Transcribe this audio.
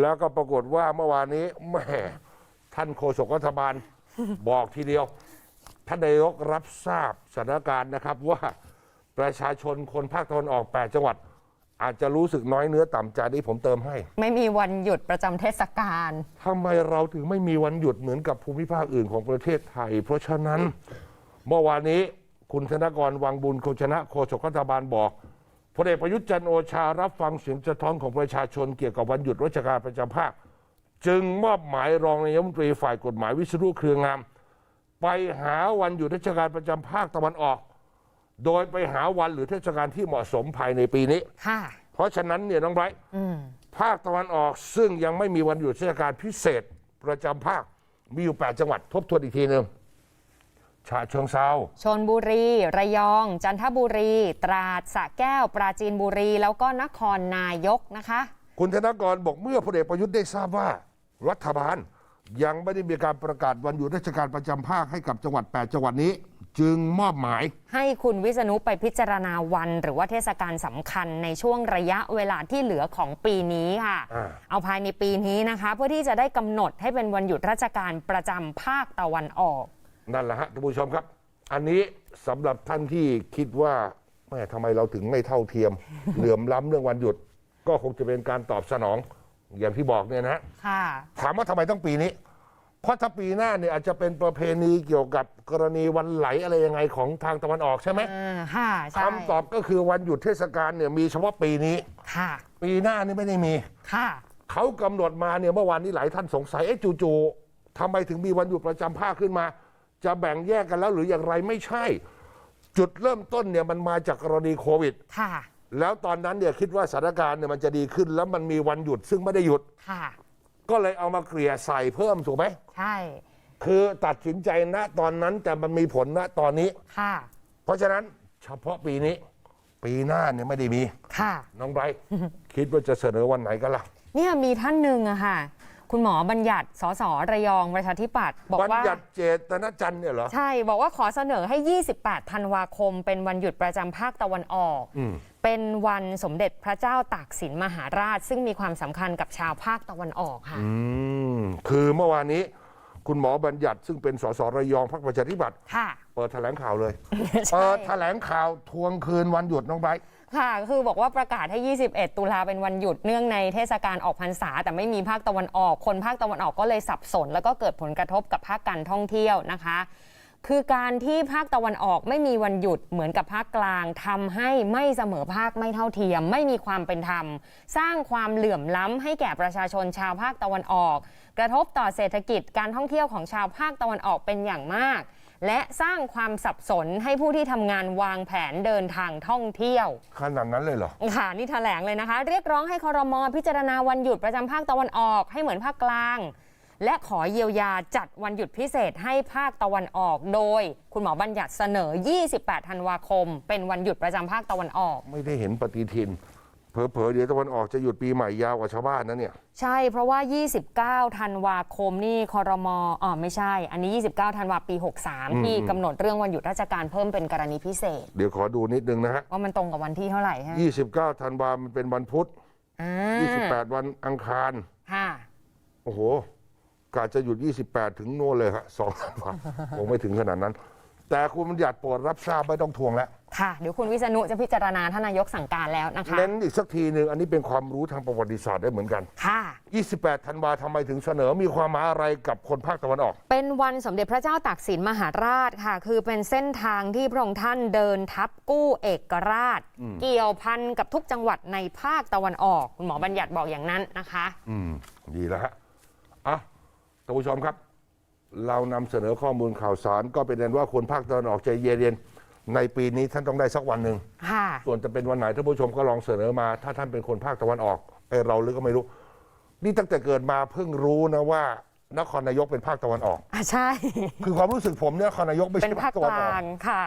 แล้วก็ปรากฏว่าเมื่อวานนี้แหม่ท่านโฆษกรัฐบาล บอกทีเดียว ท่านนายกรับทราบสถานการณ์นะครับว่าประชาชนคนภาคตะวันออก 8 จังหวัด อาจจะรู้สึกน้อยเนื้อต่ำใจนี่ผมเติมให้ไม่มีวันหยุดประจำเทศกาล ทำไมเราถึงไม่มีวันหยุดเหมือนกับภูมิภาคอื่นของประเทศไทย เพราะฉะนั้น เมื่อวานนี้คุณธนกรวังบุญโฆษณะโฆษกรัฐบาลบอก พลเอกประยุทธ์จันทร์โอชารับฟังเสียงสะท้อนของประชาชนเกี่ยวกับวันหยุดราชการประจำภาค จึงมอบหมายรองนายกรัฐมนตรีฝ่ายกฎหมายวิศรุเครืองาม ไปหาวันหยุดราชการประจำภาคตะวันออก โดยไปหาวันหรือเทศกาลที่เหมาะสมภายในปีนี้ ค่ะ เพราะฉะนั้นเนี่ยน้องไบรท์ภาคตะวันออกซึ่งยังไม่มีวันหยุดเทศกาลพิเศษประจำภาคมีอยู่ 8 จังหวัดทบทวนอีกทีหนึ่ง ชาเชิงเซาชนบุรี ระยอง จันทบุรี ตราดสระแก้ว ปราจีนบุรี แล้วก็นครนายกนะคะ คุณธนกรบอกเมื่อพลเอกประยุทธ์ได้ทราบว่า รัฐบาลยังไม่ได้มีการประกาศวันหยุดราชการประจำภาคให้กับจังหวัด 8 จังหวัดนี้ จึงมอบหมาย ให้คุณวิษณุไปพิจารณาวัน หรือว่าเทศกาลสำคัญในช่วงระยะเวลาที่เหลือของปีนี้ค่ะ อ่า เอาภายในปีนี้นะคะ เพื่อที่จะได้กำหนดให้เป็นวันหยุดราชการประจำภาคตะวันออก นั่นแหละฮะท่านผู้ชมครับ อันนี้สำหรับท่านที่คิดว่าแม่ทำไมเราถึงไม่เท่าเทียม เหลื่อมล้ำเรื่องวันหยุด ก็คงจะเป็นการตอบสนอง อย่างที่บอกเนี่ยนะฮะค่ะถามว่าทำไมต้องปีนี้ เพราะถ้าปีหน้าเนี่ยอาจจะเป็นประเพณีเกี่ยวกับกรณีวันไหลอะไรยังไงของทางตะวันออกใช่ไหมอ่าค่ะใช่คำตอบก็คือวันหยุดเทศกาลเนี่ยมีเฉพาะปีนี้ค่ะปีหน้านี่ไม่ได้มีค่ะเขากำหนดมาเนี่ยเมื่อวานนี้หลายท่านสงสัยเอ๊ะจู่ๆทำไมถึงมีวันหยุดประจำภาคขึ้นมา จะแบ่งแยกกันแล้วหรืออย่างไรไม่ใช่ จุดเริ่มต้นเนี่ยมันมาจากกรณีโควิด ค่ะ แล้วตอนนั้นเนี่ยคิดว่าสถานการณ์เนี่ยมันจะดีขึ้น แล้วมันมีวันหยุดซึ่งไม่ได้หยุด ค่ะ ก็เลยเอามาเกลี่ยใส่เพิ่มถูกไหม ใช่ คือตัดสินใจณตอนนั้นแต่มันมีผลณตอนนี้ ค่ะ เพราะฉะนั้นเฉพาะปีนี้ ปีหน้าเนี่ยไม่ได้มี ค่ะ น้องไบรท์ คิดว่าจะเสนอวันไหนกันล่ะ เนี่ยมีท่านหนึ่งอะค่ะ คุณหมอบัญญัติสสระยองประชาธิปัตย์บอกบัญว่า ญัติเจตนจันทร์เนี่ยเหรอ ใช่ บอกว่าขอเสนอให้ 28 ธันวาคม เป็นวันหยุดประจำภาคตะวันออก อืม เป็นวันสมเด็จพระเจ้าตากสินมหาราช ซึ่งมีความสำคัญกับชาวภาคตะวันออกค่ะ อืม คือเมื่อวานนี้ คุณหมอบัญญัติซึ่งเป็นสสระยองพรรคประชาธิปัตย์ค่ะ เปิดแถลงข่าวเลยใช่เปิดแถลงข่าวทวงคืนวันหยุดน้องไบรท์ ค่ะ คือบอกว่าประกาศให้ 21 ตุลาเป็นวันหยุดเนื่องในเทศกาลออกพรรษา แต่ไม่มีภาคตะวันออก คนภาคตะวันออกก็เลยสับสน แล้วก็เกิดผลกระทบกับภาคการท่องเที่ยวนะคะ คือการที่ภาคตะวันออกไม่มีวันหยุดเหมือนกับภาคกลางทำให้ไม่เสมอภาคไม่เท่าเทียม ไม่มีความเป็นธรรม สร้างความเหลื่อมล้ำให้แก่ประชาชนชาวภาคตะวันออก กระทบต่อเศรษฐกิจการท่องเที่ยวของชาวภาคตะวันออกเป็นอย่างมาก และสร้างความสับสนให้ผู้ที่ทำงานวางแผนเดินทางท่องเที่ยว ขนาดนั้นเลยเหรอ ค่ะนี่แถลงเลยนะคะ เรียกร้องให้คอรมอพิจารณาวันหยุดประจำภาคตะวันออกให้เหมือนภาคกลาง และขอเยียวยาจัดวันหยุดพิเศษให้ภาคตะวันออก โดย คุณหมอบัญญัติเสนอ 28 ธันวาคม เป็นวันหยุดประจำภาคตะวันออก ไม่ได้เห็นปฏิทิน เผลอๆเดี๋ยวตะวันออกจะหยุดปีใหม่ยาวกว่าชาวบ้านนะเนี่ย ใช่เพราะว่า 29 ธันวาคมนี่คอรมออ๋อไม่ใช่ อันนี้ 29 ธันวาปี 63 ที่กำหนดเรื่องวันหยุดราชการเพิ่มเป็นกรณีพิเศษ เดี๋ยวขอดูนิดนึงนะฮะว่ามันตรงกับวันที่เท่าไหร่ฮะ29 ธันวามันเป็นวันพุธอ่า28 วันอังคาร ค่ะ โอ้โหกาจะหยุด 28 ถึงโน่นเลยฮะสองธันวาคงไม่ถึงขนาดนั้น แต่คุณบัญญัติโปรดรับทราบไม่ต้องทวงแล้วค่ะ เดี๋ยวคุณวิษณุจะพิจารณาท่านนายกสั่งการแล้วนะคะเน้นอีกสักทีหนึ่งอันนี้เป็นความรู้ทางประวัติศาสตร์ได้เหมือนกัน ค่ะ 28 ธันวาทำไมถึงเสนอมีความหมายอะไรกับคนภาคตะวันออก เป็นวันสมเด็จพระเจ้าตากสินมหาราชค่ะ คือเป็นเส้นทางที่พระองค์ท่านเดินทัพกู้เอกราช เกี่ยวพันกับทุกจังหวัดในภาคตะวันออกคุณหมอบัญญัติบอกอย่างนั้นนะคะ อืมดีแล้วฮะอะท่านผู้ชมครับ เรานำเสนอข้อมูลข่าวสาร ก็เป็นอันว่าคนภาคตะวันออกใจเย็นๆในปีนี้ท่านต้องได้สักวันหนึ่ง ค่ะ ส่วนจะเป็นวันไหนท่านผู้ชมก็ลองเสนอมา ถ้าท่านเป็นคนภาคตะวันออกไอเราหรือก็ไม่รู้ นี่ตั้งแต่เกิดมาเพิ่งรู้นะว่านครนายกเป็นภาคตะวันออก อะ ใช่ คือความรู้สึกผมเนี่ยนครนายกไม่เป็นใช่ภาภาคคตะกวันอลาอก งค่ะ